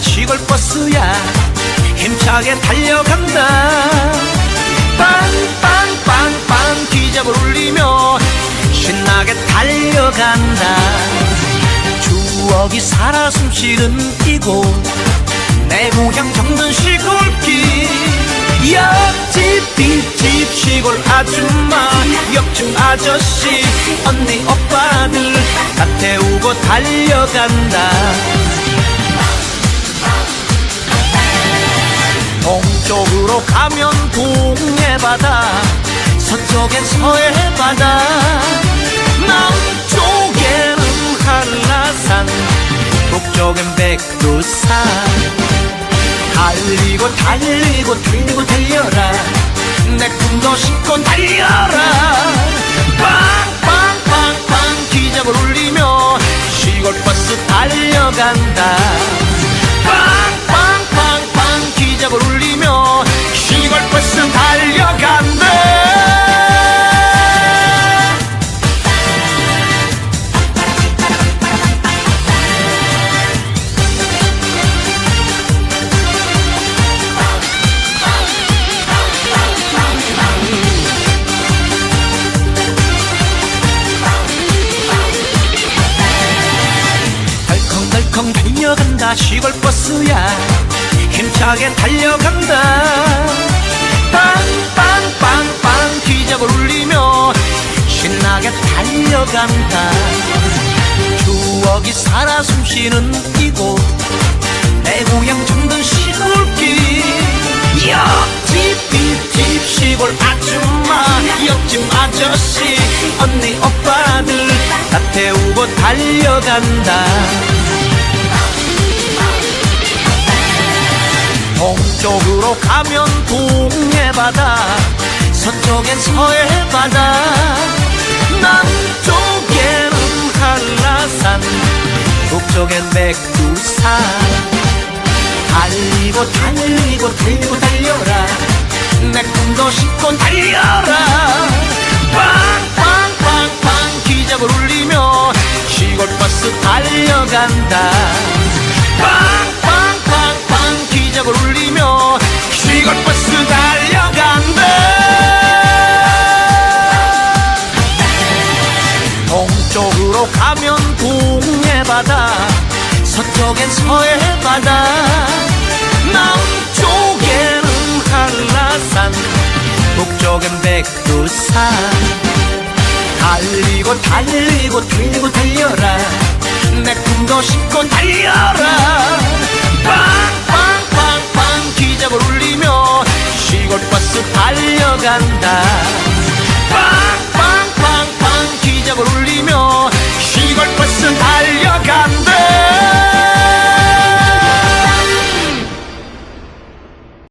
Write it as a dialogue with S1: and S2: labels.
S1: 시골버스야. 힘차게 달려간다. 빵빵빵빵 기잡을 울리며 신나게 달려간다. 추억이 살아 숨쉬는 이곳. 내 고향 정든 시골길. 옆집 뒷집 시골 아줌마 옆집 아저씨 언니 오빠들 다 태우고 달려간다 가면 동해바다 서쪽엔 서해바다. 남쪽에는 한라산 북쪽엔 백두산. 달리고 달리고 달리고 달려라. 내 꿈도 싣고 달려라 덜컹덜컹 달려간다. 시골버스야. 힘차게 달려간다. 빵빵빵빵 기적을 울리며 신나게 달려간다. 추억이 살아 숨쉬는 이곳. 내 고향 정든 시골길. 옆집 뒷집 시골 아줌마 옆집 아저씨 언니 오빠들 다 태우고 달려간다 동쪽으로 가면 동해바다 서쪽엔 서해바다. 남쪽에는 한라산 북쪽엔 백두산. 달리고 달리고 달리고 달려라. 내 꿈도 싣고 달려라 쪽엔 서해바다 남쪽에는 한라산 북쪽엔 백두산. 달리고 달리고 달리고 달려라. 내 꿈도 싣고 달려라. 빵빵빵빵 기적을 울리며 시골버스 달려간다. 빵빵빵빵 기적을 울리며 시골버스 달려간다